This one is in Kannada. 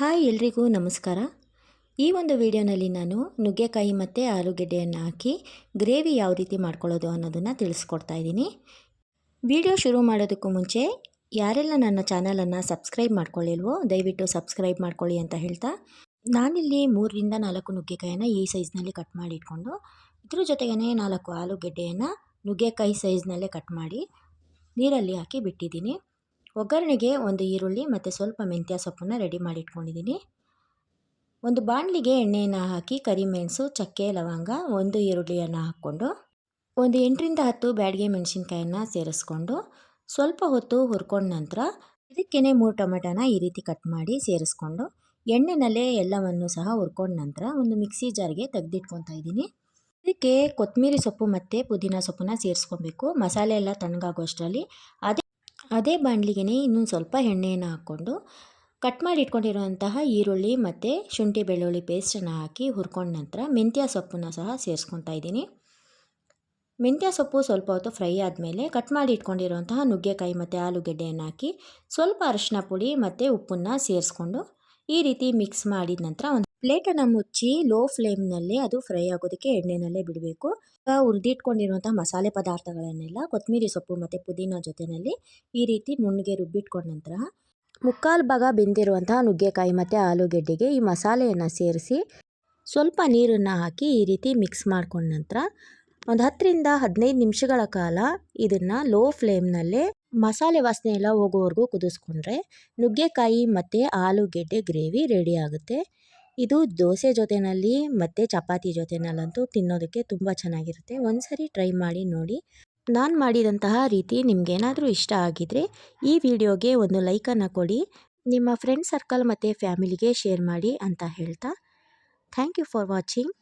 ಹಾಯ್ ಎಲ್ರಿಗೂ ನಮಸ್ಕಾರ. ಈ ಒಂದು ವಿಡಿಯೋನಲ್ಲಿ ನಾನು ನುಗ್ಗೆಕಾಯಿ ಮತ್ತು ಆಲೂಗೆಡ್ಡೆಯನ್ನು ಹಾಕಿ ಗ್ರೇವಿ ಯಾವ ರೀತಿ ಮಾಡ್ಕೊಳ್ಳೋದು ಅನ್ನೋದನ್ನು ತಿಳಿಸ್ಕೊಡ್ತಾ ಇದ್ದೀನಿ. ವಿಡಿಯೋ ಶುರು ಮಾಡೋದಕ್ಕೂ ಮುಂಚೆ ಯಾರೆಲ್ಲ ನನ್ನ ಚಾನಲನ್ನು ಸಬ್ಸ್ಕ್ರೈಬ್ ಮಾಡ್ಕೊಳ್ಳಿಲ್ವೋ ದಯವಿಟ್ಟು ಸಬ್ಸ್ಕ್ರೈಬ್ ಮಾಡ್ಕೊಳ್ಳಿ ಅಂತ ಹೇಳ್ತಾ ನಾನಿಲ್ಲಿ ಮೂರರಿಂದ ನಾಲ್ಕು ನುಗ್ಗೆಕಾಯನ್ನು ಈ ಸೈಜ್ನಲ್ಲಿ ಕಟ್ ಮಾಡಿ ಇಟ್ಕೊಂಡು ಇದ್ರ ಜೊತೆಗೇ ನಾಲ್ಕು ಆಲೂಗೆಡ್ಡೆಯನ್ನು ನುಗ್ಗೆಕಾಯಿ ಸೈಜ್ನಲ್ಲೇ ಕಟ್ ಮಾಡಿ ನೀರಲ್ಲಿ ಹಾಕಿ ಬಿಟ್ಟಿದ್ದೀನಿ. ಒಗ್ಗರಣೆಗೆ ಒಂದು ಈರುಳ್ಳಿ ಮತ್ತು ಸ್ವಲ್ಪ ಮೆಂತ್ಯ ಸೊಪ್ಪನ್ನು ರೆಡಿ ಮಾಡಿ ಇಟ್ಕೊಂಡಿದ್ದೀನಿ ಒಂದು ಬಾಣಲಿಗೆ ಎಣ್ಣೆಯನ್ನು ಹಾಕಿ, ಕರಿಮೆಣಸು, ಚಕ್ಕೆ, ಲವಂಗ ಒಂದು ಈರುಳ್ಳಿಯನ್ನು ಹಾಕ್ಕೊಂಡು, ಒಂದು ಎಂಟರಿಂದ ಹತ್ತು ಬ್ಯಾಡಿಗೆ ಮೆಣಸಿನ್ಕಾಯನ್ನು ಸೇರಿಸ್ಕೊಂಡು, ಸ್ವಲ್ಪ ಹೊತ್ತು ಹುರ್ಕೊಂಡ ನಂತರ ಇದಕ್ಕೇ ಮೂರು ಟೊಮೆಟೊನ ಈ ರೀತಿ ಕಟ್ ಮಾಡಿ ಸೇರಿಸ್ಕೊಂಡು, ಎಣ್ಣೆನಲ್ಲೇ ಎಲ್ಲವನ್ನು ಸಹ ಹುರ್ಕೊಂಡ ನಂತರ ಒಂದು ಮಿಕ್ಸಿ ಜಾರ್ಗೆ ತೆಗೆದಿಟ್ಕೊತಾ ಇದ್ದೀನಿ. ಇದಕ್ಕೆ ಕೊತ್ತಂಬರಿ ಸೊಪ್ಪು ಮತ್ತು ಪುದೀನ ಸೊಪ್ಪನ್ನ ಸೇರಿಸ್ಕೊಬೇಕು. ಮಸಾಲೆ ಎಲ್ಲ ತಣ್ಣಗಾಗೋ ಅಷ್ಟರಲ್ಲಿ ಅದೇ ಅದೇ ಬಾಣಲಿಗೆ ಇನ್ನೊಂದು ಸ್ವಲ್ಪ ಎಣ್ಣೆಯನ್ನು ಹಾಕ್ಕೊಂಡು ಕಟ್ ಮಾಡಿ ಇಟ್ಕೊಂಡಿರುವಂತಹ ಈರುಳ್ಳಿ ಮತ್ತು ಶುಂಠಿ ಬೆಳ್ಳುಳ್ಳಿ ಪೇಸ್ಟನ್ನು ಹಾಕಿ ಹುರ್ಕೊಂಡ ನಂತರ ಮೆಂತ್ಯ ಸೊಪ್ಪನ್ನು ಸಹ ಸೇರಿಸ್ಕೊತಾ ಇದ್ದೀನಿ. ಮೆಂತ್ಯ ಸೊಪ್ಪು ಸ್ವಲ್ಪ ಹೊತ್ತು ಫ್ರೈ ಆದಮೇಲೆ ಕಟ್ ಮಾಡಿ ಇಟ್ಕೊಂಡಿರುವಂತಹ ನುಗ್ಗೆಕಾಯಿ ಮತ್ತು ಆಲೂಗೆಡ್ಡೆಯನ್ನು ಹಾಕಿ ಸ್ವಲ್ಪ ಅರಶಿನ ಪುಡಿ ಮತ್ತು ಉಪ್ಪನ್ನು ಸೇರಿಸ್ಕೊಂಡು ಈ ರೀತಿ ಮಿಕ್ಸ್ ಮಾಡಿದ ನಂತರ ಒಂದು ಪ್ಲೇಟನ್ನು ಮುಚ್ಚಿ ಲೋ ಫ್ಲೇಮ್ನಲ್ಲಿ ಅದು ಫ್ರೈ ಆಗೋದಕ್ಕೆ ಎಣ್ಣೆನಲ್ಲೇ ಬಿಡಬೇಕು. ಹುರಿದಿಟ್ಕೊಂಡಿರುವಂಥ ಮಸಾಲೆ ಪದಾರ್ಥಗಳನ್ನೆಲ್ಲ ಕೊತ್ತಂಬರಿ ಸೊಪ್ಪು ಮತ್ತು ಪುದೀನ ಜೊತೆಯಲ್ಲಿ ಈ ರೀತಿ ನುಣ್ಣಗೆ ರುಬ್ಬಿಟ್ಕೊಂಡ ನಂತರ ಮುಕ್ಕಾಲು ಭಾಗ ಬೆಂದಿರುವಂತಹ ನುಗ್ಗೆಕಾಯಿ ಮತ್ತು ಆಲೂಗೆಡ್ಡೆಗೆ ಈ ಮಸಾಲೆಯನ್ನು ಸೇರಿಸಿ ಸ್ವಲ್ಪ ನೀರನ್ನು ಹಾಕಿ ಈ ರೀತಿ ಮಿಕ್ಸ್ ಮಾಡ್ಕೊಂಡ ನಂತರ ಒಂದು ಹತ್ತರಿಂದ ಹದಿನೈದು ನಿಮಿಷಗಳ ಕಾಲ ಇದನ್ನು ಲೋ ಫ್ಲೇಮ್ನಲ್ಲೇ ಮಸಾಲೆ ವಾಸನೆ ಎಲ್ಲ ಹೋಗೋವರೆಗೂ ಕುದಿಸ್ಕೊಂಡ್ರೆ ನುಗ್ಗೆಕಾಯಿ ಮತ್ತು ಆಲೂಗೆಡ್ಡೆ ಗ್ರೇವಿ ರೆಡಿ ಆಗುತ್ತೆ. ಇದು ದೋಸೆ ಜೊತೆಯಲ್ಲಿ ಮತ್ತು ಚಪಾತಿ ಜೊತೆಯಲ್ಲಂತೂ ತಿನ್ನೋದಕ್ಕೆ ತುಂಬ ಚೆನ್ನಾಗಿರುತ್ತೆ. ಒಂದು ಸರಿ ಟ್ರೈ ಮಾಡಿ ನೋಡಿ. ನಾನು ಮಾಡಿದಂತಹ ರೀತಿ ನಿಮಗೇನಾದರೂ ಇಷ್ಟ ಆಗಿದರೆ ಈ ವಿಡಿಯೋಗೆ ಒಂದು ಲೈಕನ್ನು ಕೊಡಿ. ನಿಮ್ಮ ಫ್ರೆಂಡ್ ಸರ್ಕಲ್ ಮತ್ತು ಫ್ಯಾಮಿಲಿಗೆ ಶೇರ್ ಮಾಡಿ ಅಂತ ಹೇಳ್ತಾ. Thank you for watching.